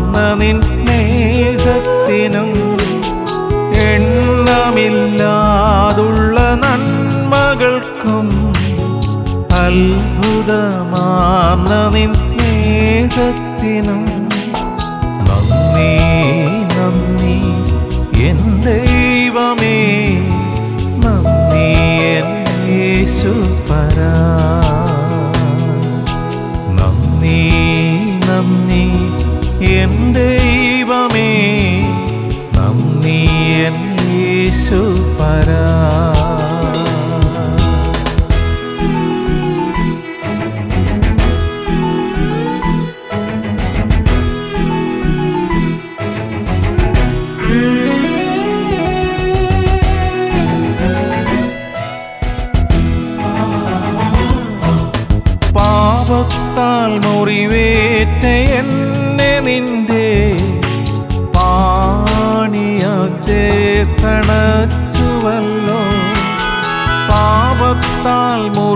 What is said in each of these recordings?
അത്ഭുതമാർന്ന നിൻ സ്നേഹത്തിനും എണ്ണമില്ലാതുള്ള നന്മകൾക്കും അത്ഭുതമാർന്ന നിൻ സ്നേഹത്തിനും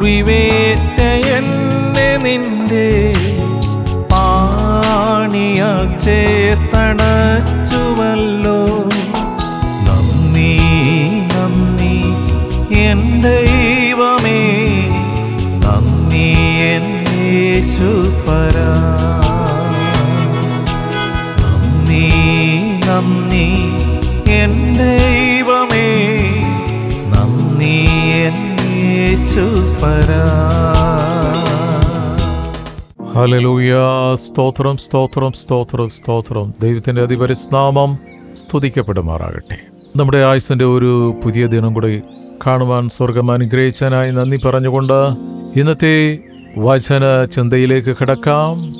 മുറിവേറ്റ നിന്റെ പാണിയ ചേത്തണച്ചുവല്ലോ ഹലലൂയ സ്തോത്രം സ്തോത്രം സ്തോത്രം സ്തോത്രം. ദൈവത്തിന്റെ അതിപരിസ്നാമം സ്തുതിക്കപ്പെടുമാറാകട്ടെ. നമ്മുടെ ആയുസിന്റെ ഒരു പുതിയ ദിനം കൂടി കാണുവാൻ സ്വർഗം അനുഗ്രഹിച്ചനായി നന്ദി പറഞ്ഞുകൊണ്ട് ഇന്നത്തെ വചന ചിന്തയിലേക്ക് കിടക്കാം.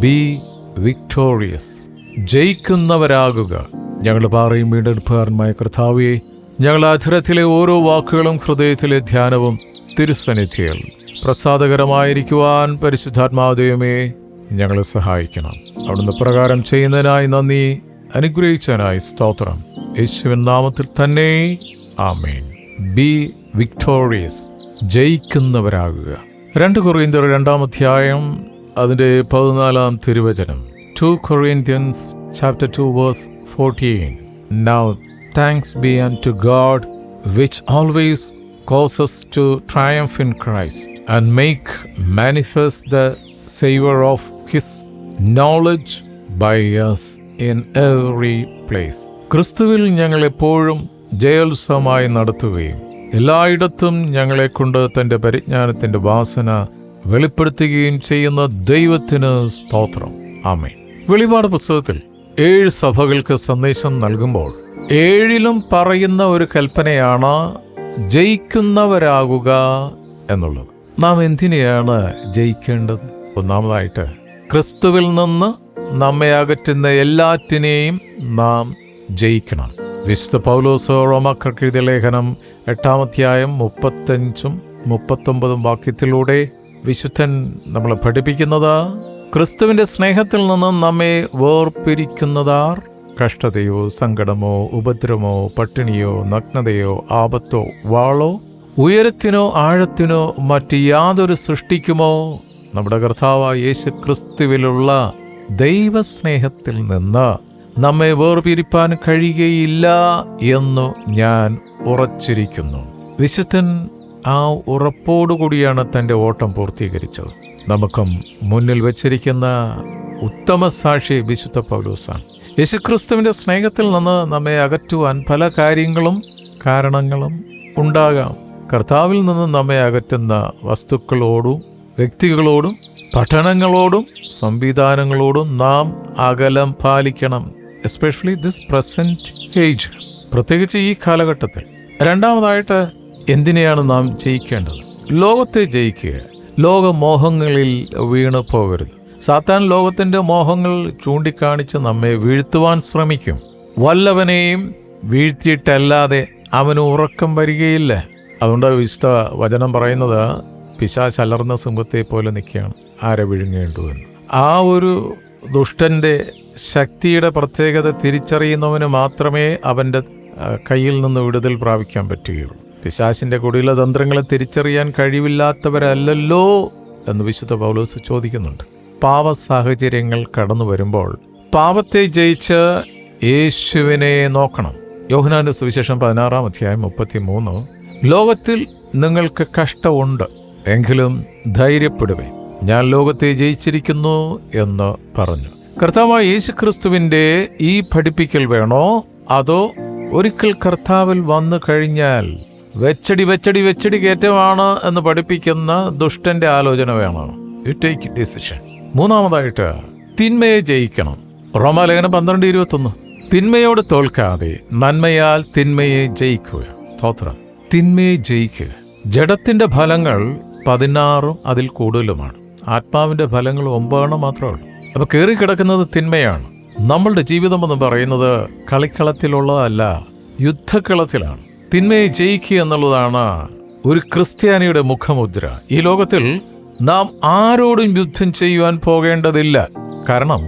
ബി വിക്ടോറിയസ് ജയിക്കുന്നവരാകുക. ഞങ്ങൾ പാറയും വീണ്ടെടുപ്പുകാരനുമായ കർത്താവേ ഞങ്ങളുടെ അധരത്തിലെ ഓരോ വാക്കുകളും ഹൃദയത്തിലെ ധ്യാനവും തിരുസന്നിധിയിൽ പ്രസാദകരമായിരിക്കുവാൻ പരിശുദ്ധാത്മാദയമേ ഞങ്ങളെ സഹായിക്കണം. അവിടുന്ന് പ്രകാരം ചെയ്യുന്നതിനായി നന്ദി അനുഗ്രഹിച്ചതിനായി സ്തോത്രം. യേശുവിൻ നാമത്തിൽ തന്നെ ആമേൻ. B victorious ജയിക്കുന്നവരാകുക. രണ്ട് കൊറിയന്തിയർ രണ്ടാം അധ്യായം അതിന്റെ പതിനാലാം തിരുവചനം. Two Corinthians chapter two verse fourteen now thanks be and to God which always causes to triumph in Christ. And make manifest the savor of his knowledge by us in every place. ക്രിസ്തുവിൽ ഞങ്ങൾ എപ്പോഴും ജയോത്സവമായി നടത്തുകയും എല്ലായിടത്തും ഞങ്ങളെക്കൊണ്ട് തന്റെ പരിജ്ഞാനത്തിന്റെ വാസന വെളിപ്പെടുത്തുകയും ചെയ്യുന്ന ദൈവത്തിന് സ്തോത്രം. ആമേ വെളിപാട് പുസ്തകത്തിൽ ഏഴ് സഭകൾക്ക് സന്ദേശം നൽകുമ്പോൾ ഏഴിലും പറയുന്ന ഒരു കൽപ്പനയാണ് ജയിക്കുന്നവരാകുക എന്നുള്ളത്. നാം എന്തിനെയാണ് ജയിക്കേണ്ടത്? ഒന്നാമതായിട്ട് ക്രിസ്തുവിൽ നിന്ന് നമ്മെ അകറ്റുന്ന എല്ലാറ്റിനെയും നാം ജയിക്കണം. വിശുദ്ധ പൗലോസോ റോമാക്കർക്ക് ലേഖനം എട്ടാമധ്യായം മുപ്പത്തഞ്ചും മുപ്പത്തൊമ്പതും വാക്യത്തിലൂടെ വിശുദ്ധൻ നമ്മളെ പഠിപ്പിക്കുന്നത് ക്രിസ്തുവിന്റെ സ്നേഹത്തിൽ നിന്ന് നമ്മെ വേർപിരിക്കുന്നതാർ കഷ്ടതയോ സങ്കടമോ ഉപദ്രവമോ പട്ടിണിയോ നഗ്നതയോ ആപത്തോ വാളോ ഉയരത്തിനോ ആഴത്തിനോ മറ്റ് യാതൊരു സൃഷ്ടിക്കുമോ? നമ്മുടെ കർത്താവായ യേശു ക്രിസ്തുവിലുള്ള ദൈവസ്നേഹത്തിൽ നിന്ന് നമ്മെ വേർപിരിപ്പാൻ കഴിയുകയില്ല എന്നു ഞാൻ ഉറച്ചിരിക്കുന്നു. വിശുദ്ധൻ ആ ഉറപ്പോടുകൂടിയാണ് തന്റെ ഓട്ടം പൂർത്തീകരിച്ചത്. നമുക്കും മുന്നിൽ വച്ചിരിക്കുന്ന ഉത്തമ സാക്ഷി വിശുദ്ധ പൗലൂസാണ്. യേശുക്രിസ്തുവിന്റെ സ്നേഹത്തിൽ നിന്ന് നമ്മെ അകറ്റുവാൻ പല കാര്യങ്ങളും കാരണങ്ങളും ഉണ്ടാകാം. കർത്താവിൽ നിന്ന് നമ്മെ അകറ്റുന്ന വസ്തുക്കളോടും വ്യക്തികളോടും പഠനങ്ങളോടും സംവിധാനങ്ങളോടും നാം അകലം പാലിക്കണം എസ്പെഷ്യലി ദിസ് പ്രസന്റ് ഏജ് പ്രത്യേകിച്ച് ഈ കാലഘട്ടത്തിൽ. രണ്ടാമതായിട്ട് എന്തിനെയാണ് നാം ജയിക്കേണ്ടത്? ലോകത്തെ ജയിക്കുക. ലോകമോഹങ്ങളിൽ വീണു പോകരുത്. സാത്താൻ ലോകത്തിന്റെ മോഹങ്ങൾ ചൂണ്ടിക്കാണിച്ച് നമ്മെ വീഴ്ത്തുവാൻ ശ്രമിക്കും. വല്ലവനെയും വീഴ്ത്തിയിട്ടല്ലാതെ അവന് ഉറക്കം വരികയില്ല. അതുകൊണ്ട് വിശുദ്ധ വചനം പറയുന്നത് പിശാച്ച് അലർന്ന സിംഹത്തെ പോലെ നിൽക്കുകയാണ്. ആരെ വിഴുങ്ങേണ്ടു എന്ന്. ആ ഒരു ദുഷ്ടന്റെ ശക്തിയുടെ പ്രത്യേകത തിരിച്ചറിയുന്നവന് മാത്രമേ അവന്റെ കയ്യിൽ നിന്ന് വിടുതൽ പ്രാപിക്കാൻ പറ്റുകയുള്ളൂ. പിശാസിന്റെ കുടില തന്ത്രങ്ങളെ തിരിച്ചറിയാൻ കഴിവില്ലാത്തവരല്ലല്ലോ എന്ന് വിശുദ്ധ പൗലോസ് ചോദിക്കുന്നുണ്ട്. പാവ സാഹചര്യങ്ങൾ കടന്നു വരുമ്പോൾ പാവത്തെ ജയിച്ച് യേശുവിനെ നോക്കണം. യോഹനാന്റെ സുവിശേഷം പതിനാറാം അധ്യായം മുപ്പത്തി മൂന്ന് ലോകത്തിൽ നിങ്ങൾക്ക് കഷ്ടമുണ്ട് എങ്കിലും ധൈര്യപ്പെടുവേ ഞാൻ ലോകത്തെ ജയിച്ചിരിക്കുന്നു എന്ന് പറഞ്ഞു. കർത്താവായ യേശുക്രിസ്തുവിന്റെ ഈ പഠിപ്പിക്കൽ വേണോ? അതോ ഒരിക്കൽ കർത്താവിൽ വന്നു കഴിഞ്ഞാൽ വെച്ചടി വെച്ചടി വെച്ചടി കയറ്റമാണ് എന്ന് പഠിപ്പിക്കുന്ന ദുഷ്ടന്റെ ആലോചന വേണോ? യു ടേക്ക് ഡിസിഷൻ മൂന്നാമതായിട്ട് തിന്മയെ ജയിക്കണം. റോമാലേഖനം പന്ത്രണ്ട് ഇരുപത്തൊന്ന്. തിന്മയോട് തോൽക്കാതെ നന്മയാൽ തിന്മയെ ജയിക്കുക. സ്തോത്രം. തിന്മയെ ജയിക്കുക ജഡത്തിന്റെ ഫലങ്ങൾ പതിനാറും അതിൽ കൂടുതലുമാണ്. ആത്മാവിന്റെ ഫലങ്ങൾ ഒമ്പതെണ്ണം മാത്രമേ ഉള്ളൂ. അപ്പൊ കയറിക്കിടക്കുന്നത് തിന്മയാണ്. നമ്മളുടെ ജീവിതം എന്ന് പറയുന്നത് കളിക്കളത്തിലുള്ളതല്ല യുദ്ധക്കളത്തിലാണ്. തിന്മയെ ജയിക്കുക എന്നുള്ളതാണ് ഒരു ക്രിസ്ത്യാനിയുടെ മുഖമുദ്ര. ഈ ലോകത്തിൽ നാം ആരോടും യുദ്ധം ചെയ്യുവാൻ പോകേണ്ടതില്ല. കാരണം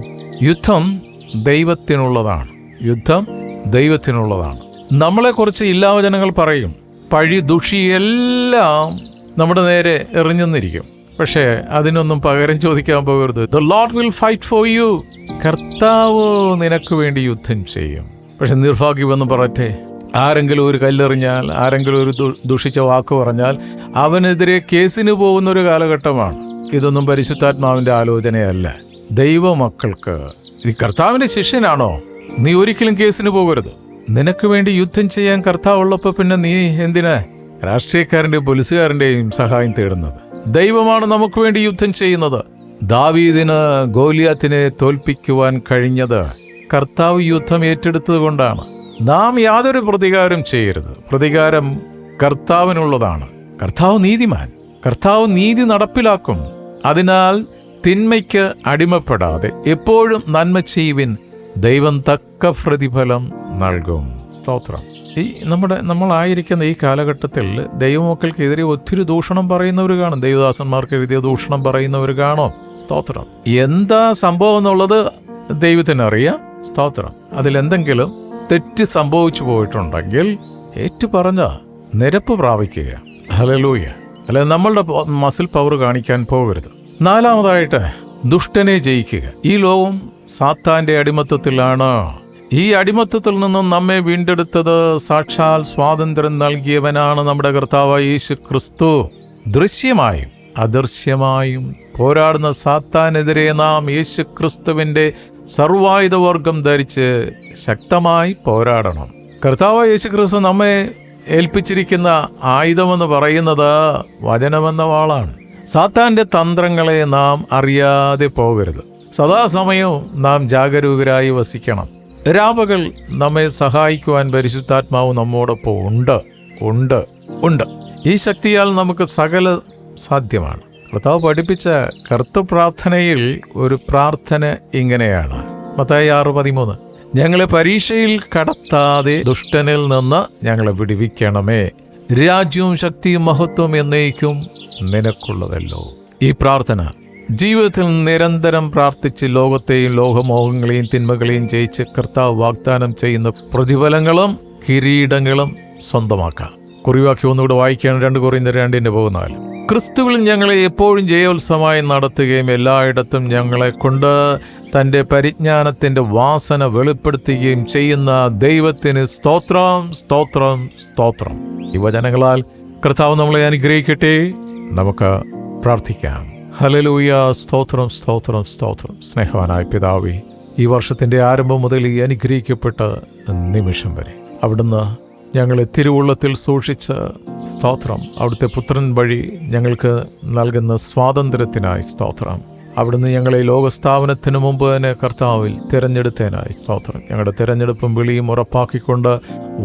യുദ്ധം ദൈവത്തിനുള്ളതാണ്. യുദ്ധം ദൈവത്തിനുള്ളതാണ്. നമ്മളെക്കുറിച്ച് ഇല്ലാവചനങ്ങൾ പറയും. പഴി ദുഷിയെല്ലാം നമ്മുടെ നേരെ എറിഞ്ഞെന്നിരിക്കും. പക്ഷേ അതിനൊന്നും പകരം ചോദിക്കാൻ പോകരുത്. The Lord will fight for you കർത്താവ് നിനക്ക് വേണ്ടി യുദ്ധം ചെയ്യും. പക്ഷെ നിർഭാഗ്യമെന്ന് പറയട്ടെ. ആരെങ്കിലും ഒരു കല്ലെറിഞ്ഞാൽ ആരെങ്കിലും ഒരു ദുഷിച്ച വാക്ക് പറഞ്ഞാൽ അവനെതിരെ കേസിന് പോകുന്ന ഒരു കാലഘട്ടമാണ്. ഇതൊന്നും പരിശുദ്ധാത്മാവിന്റെ ആലോചനയല്ല. ദൈവമക്കൾക്ക് ഈ കർത്താവിന്റെ ശിഷ്യനാണോ? നീ ഒരിക്കലും കേസിന് പോകരുത്. നിനക്ക് വേണ്ടി യുദ്ധം ചെയ്യാൻ കർത്താവ് ഉള്ളപ്പോൾ പിന്നെ നീ എന്തിനാ രാഷ്ട്രീയക്കാരന്റെയും പോലീസുകാരന്റെയും സഹായം തേടുന്നത്? ദൈവമാണ് നമുക്ക് വേണ്ടി യുദ്ധം ചെയ്യുന്നത്. ദാവീദിന് ഗോലിയാത്തിനെ തോൽപ്പിക്കുവാൻ കഴിഞ്ഞത് കർത്താവ് യുദ്ധം ഏറ്റെടുത്തത് കൊണ്ടാണ്. നാം യാതൊരു പ്രതികാരം ചെയ്യരുത്. പ്രതികാരം കർത്താവിനുള്ളതാണ്. കർത്താവ് നീതിമാൻ. കർത്താവ് നീതി നടപ്പിലാക്കും. അതിനാൽ തിന്മയ്ക്ക് അടിമപ്പെടാതെ എപ്പോഴും നന്മ ചെയ്യുവിൻ ദൈവം തക്ക പ്രതിഫലം നൽകും. സ്തോത്രം. ഈ നമ്മുടെ നമ്മളായിരിക്കുന്ന ഈ കാലഘട്ടത്തിൽ ദൈവമക്കൾക്കെതിരെ ഒത്തിരി ദൂഷണം പറയുന്നവർ കാണും. ദൈവദാസന്മാർക്കെതിരെ ദൂഷണം പറയുന്നവർ കാണും. സ്തോത്രം. എന്താ സംഭവം എന്നുള്ളത് ദൈവത്തിനറിയാം. സ്തോത്രം. അതിലെന്തെങ്കിലും തെറ്റ് സംഭവിച്ചു പോയിട്ടുണ്ടെങ്കിൽ ഏറ്റു പറഞ്ഞ നിരപ്പ് പ്രാപിക്കുക. ഹലലൂയ അല്ലെ നമ്മളുടെ മസിൽ പവർ കാണിക്കാൻ പോകരുത്. നാലാമതായിട്ട് ദുഷ്ടനെ ജയിക്കുക. ഈ ലോകം സാത്താന്റെ അടിമത്തത്തിലാണ്. ഈ അടിമത്തത്തിൽ നിന്നും നമ്മെ വീണ്ടെടുത്തത് സാക്ഷാൽ സ്വാതന്ത്ര്യം നൽകിയവനാണ് നമ്മുടെ കർത്താവ് യേശു ക്രിസ്തു ദൃശ്യമായും അദൃശ്യമായും പോരാടുന്ന സാത്താനെതിരെ നാം യേശു ക്രിസ്തുവിന്റെ സർവായുധവർഗം ധരിച്ച് ശക്തമായി പോരാടണം. കർത്താവ് യേശു ക്രിസ്തു നമ്മെ ഏൽപ്പിച്ചിരിക്കുന്ന ആയുധമെന്ന് പറയുന്നത് വചനമെന്ന വാളാണ്. സാത്താന്റെ തന്ത്രങ്ങളെ നാം അറിയാതെ പോകരുത്. സദാസമയവും നാം ജാഗരൂകരായി വസിക്കണം. രാപകൾ നമ്മെ സഹായിക്കുവാൻ പരിശുദ്ധാത്മാവ് നമ്മോടൊപ്പം ഉണ്ട് ഉണ്ട് ഉണ്ട്. ഈ ശക്തിയാൽ നമുക്ക് സകല സാധ്യമാണ്. കർത്താവ് പഠിപ്പിച്ച കർത്തൃപ്രാർത്ഥനയിൽ ഒരു പ്രാർത്ഥന ഇങ്ങനെയാണ്. മത്തായി ആറ് പതിമൂന്ന്. ഞങ്ങളെ പരീക്ഷയിൽ കടത്താതെ ദുഷ്ടനിൽ നിന്ന് ഞങ്ങളെ വിടുവിക്കണമേ. രാജ്യവും ശക്തിയും മഹത്വം എന്നേക്കും നിനക്കുള്ളതല്ലോ. ഈ പ്രാർത്ഥന ജീവിതത്തിൽ നിരന്തരം പ്രാർത്ഥിച്ച് ലോകത്തെയും ലോകമോഹങ്ങളെയും തിന്മകളെയും ജയിച്ച് കർത്താവ് വാഗ്ദാനം ചെയ്യുന്ന പ്രതിഫലങ്ങളും കിരീടങ്ങളും സ്വന്തമാക്കാം. കുറിവാക്കി ഒന്നുകൂടെ വായിക്കുകയാണ്. രണ്ട് കുറയുന്ന രണ്ടിന്റെ പോകുന്നാൽ ക്രിസ്തുവിൽ ഞങ്ങളെ എപ്പോഴും ജയോത്സവമായി നടത്തുകയും എല്ലായിടത്തും ഞങ്ങളെ കൊണ്ട് തന്റെ പരിജ്ഞാനത്തിന്റെ വാസന വെളിപ്പെടുത്തുകയും ചെയ്യുന്ന ദൈവത്തിന് സ്തോത്രം സ്തോത്രം സ്തോത്രം. ഈ വചനങ്ങളാൽ കർത്താവ് നമ്മളെ അനുഗ്രഹിക്കട്ടെ. നമുക്ക് പ്രാർത്ഥിക്കാം. ഹലലൂയ സ്തോത്രം സ്തോത്രം സ്തോത്രം. സ്നേഹവാനായ പിതാവി ഈ വർഷത്തിന്റെ ആരംഭം മുതൽ ഈ അനുഗ്രഹിക്കപ്പെട്ട നിമിഷം വരെ അവിടുന്ന് ഞങ്ങളെ തിരുവുള്ളത്തിൽ സൂക്ഷിച്ച സ്തോത്രം അവിടുത്തെ പുത്രൻ വഴി ഞങ്ങൾക്ക് നൽകുന്ന സ്വാതന്ത്ര്യത്തിനായി സ്തോത്രം അവിടുന്ന് ഞങ്ങളെ ലോകസ്ഥാപനത്തിന് മുമ്പ് തന്നെ കർത്താവിൽ തിരഞ്ഞെടുത്തതിനായി സ്തോത്രം. ഞങ്ങളുടെ തിരഞ്ഞെടുപ്പും വിളിയും ഉറപ്പാക്കിക്കൊണ്ട്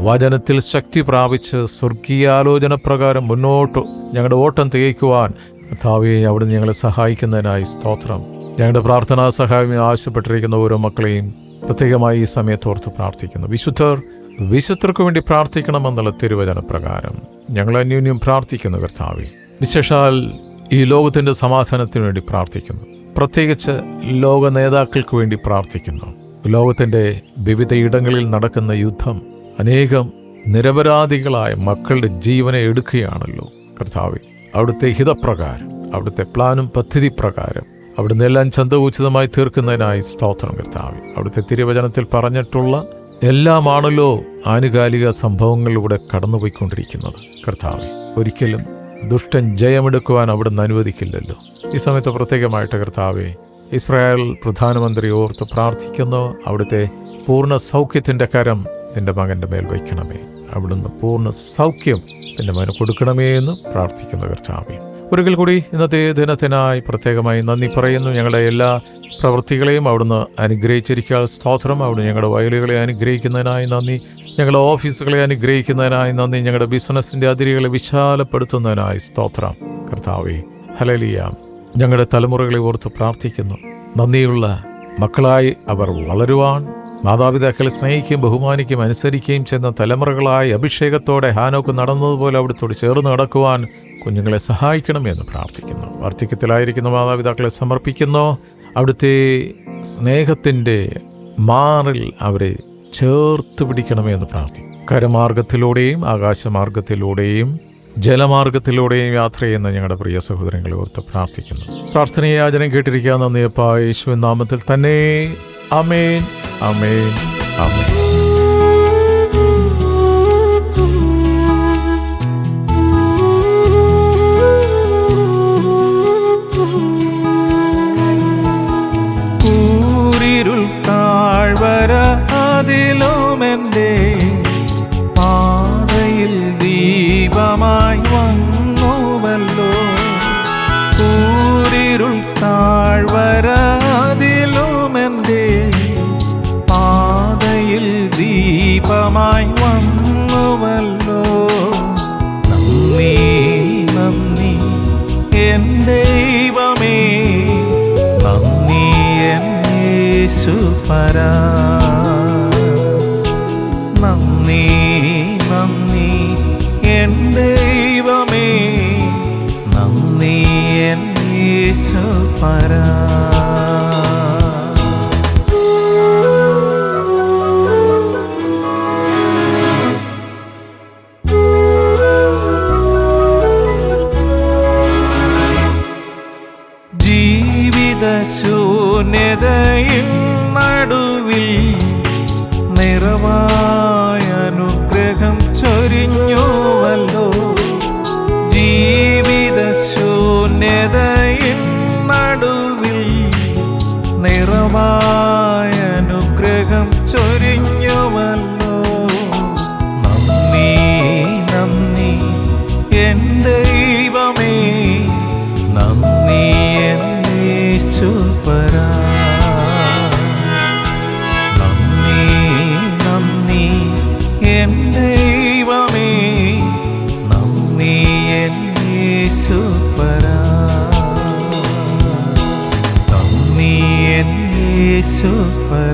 വചനത്തിൽ ശക്തി പ്രാപിച്ച് സ്വർഗീയാലോചന പ്രകാരം മുന്നോട്ട് ഞങ്ങളുടെ ഓട്ടം തികയ്ക്കുവാൻ കർത്താവെ അവിടുന്ന് ഞങ്ങളെ സഹായിക്കുന്നതിനായി സ്തോത്രം. ഞങ്ങളുടെ പ്രാർത്ഥനാ സഹായം ആവശ്യപ്പെട്ടിരിക്കുന്ന ഓരോ മക്കളെയും പ്രത്യേകമായി ഈ സമയത്തോർത്ത് പ്രാർത്ഥിക്കുന്നു. വിശുദ്ധർ വിശുദ്ധർക്ക് വേണ്ടി പ്രാർത്ഥിക്കണമെന്നുള്ള തിരുവചന പ്രകാരം ഞങ്ങൾ അന്യോന്യം പ്രാർത്ഥിക്കുന്നു കർത്താവെ. വിശേഷാൽ ഈ ലോകത്തിന്റെ സമാധാനത്തിന് വേണ്ടി പ്രാർത്ഥിക്കുന്നു. പ്രത്യേകിച്ച് ലോക നേതാക്കൾക്ക് വേണ്ടി പ്രാർത്ഥിക്കുന്നു. ലോകത്തിന്റെ വിവിധ ഇടങ്ങളിൽ നടക്കുന്ന യുദ്ധം അനേകം നിരപരാധികളായ മക്കളുടെ ജീവനെ എടുക്കുകയാണല്ലോ കർത്താവെ. അവിടുത്തെ ഹിതപ്രകാരം അവിടുത്തെ പ്ലാനും പദ്ധതി പ്രകാരം അവിടുന്ന് എല്ലാം ചന്തോചിതമായി തീർക്കുന്നതിനായി സ്തോത്രം കർത്താവ്. അവിടുത്തെ തിരുവചനത്തിൽ പറഞ്ഞിട്ടുള്ള എല്ലാമാണല്ലോ ആനുകാലിക സംഭവങ്ങളിലൂടെ കടന്നുപോയിക്കൊണ്ടിരിക്കുന്നത്. കർത്താവ് ഒരിക്കലും ദുഷ്ടൻ ജയമെടുക്കുവാൻ അവിടുന്ന് അനുവദിക്കില്ലല്ലോ. ഈ സമയത്ത് പ്രത്യേകമായിട്ട് കർത്താവെ ഇസ്രായേൽ പ്രധാനമന്ത്രി ഓർത്ത് പ്രാർത്ഥിക്കുന്നു. അവിടുത്തെ പൂർണ സൗഖ്യത്തിന്റെ കരം നിന്റെ മകന്റെ മേൽ വയ്ക്കണമേ. അവിടുന്ന് പൂർണ സൗഖ്യം നിന്റെ മകന് കൊടുക്കണമേ എന്ന് പ്രാർത്ഥിക്കുന്നു കർത്താവേ ഒരിക്കൽ കൂടി ഇന്നത്തെ ദിനത്തിനായി പ്രത്യേകമായി നന്ദി പറയുന്നു. ഞങ്ങളുടെ എല്ലാ പ്രവൃത്തികളെയും അവിടുന്ന് അനുഗ്രഹിച്ചിരിക്കുക. സ്തോത്രം. അവിടുന്ന് ഞങ്ങളുടെ വയലുകളെ അനുഗ്രഹിക്കുന്നതിനായി നന്ദി. ഞങ്ങളുടെ ഓഫീസുകളെ അനുഗ്രഹിക്കുന്നതിനായി നന്ദി. ഞങ്ങളുടെ ബിസിനസ്സിന്റെ അതിരുകളെ വിശാലപ്പെടുത്തുന്നതിനായി സ്തോത്രം. കർത്താവെ ഹലലിയ ഞങ്ങളുടെ തലമുറകളെ ഓർത്ത് പ്രാർത്ഥിക്കുന്നു. നന്ദിയുള്ള മക്കളായി അവർ വളരുവാൻ മാതാപിതാക്കളെ സ്നേഹിക്കുകയും ബഹുമാനിക്കുകയും അനുസരിക്കുകയും ചെന്ന തലമുറകളായി അഭിഷേകത്തോടെ ഹാനോക്ക് നടന്നതുപോലെ അവിടുത്തോട് ചേർന്ന് നടക്കുവാൻ കുഞ്ഞുങ്ങളെ സഹായിക്കണമെന്ന് പ്രാർത്ഥിക്കുന്നു. വാർദ്ധക്യത്തിലായിരിക്കുന്ന മാതാപിതാക്കളെ സമർപ്പിക്കുന്നു. അവിടുത്തെ സ്നേഹത്തിന്റെ മാറിൽ അവരെ ചേർത്ത് പിടിക്കണമെന്ന് പ്രാർത്ഥിക്കും കരമാർഗത്തിലൂടെയും ആകാശമാർഗത്തിലൂടെയും ജലമാർഗത്തിലൂടെയും യാത്ര ചെയ്യുന്ന ഞങ്ങളുടെ പ്രിയ സഹോദരങ്ങളെ ഓർത്ത് പ്രാർത്ഥിക്കുന്നു. പ്രാർത്ഥനയാചനം കേട്ടിരിക്കുക. നന്ദിയപ്പ യേശുവിൻ നാമത്തിൽ തന്നെ അമേൻ അമേൻ അമേൻ യേശുപരാ super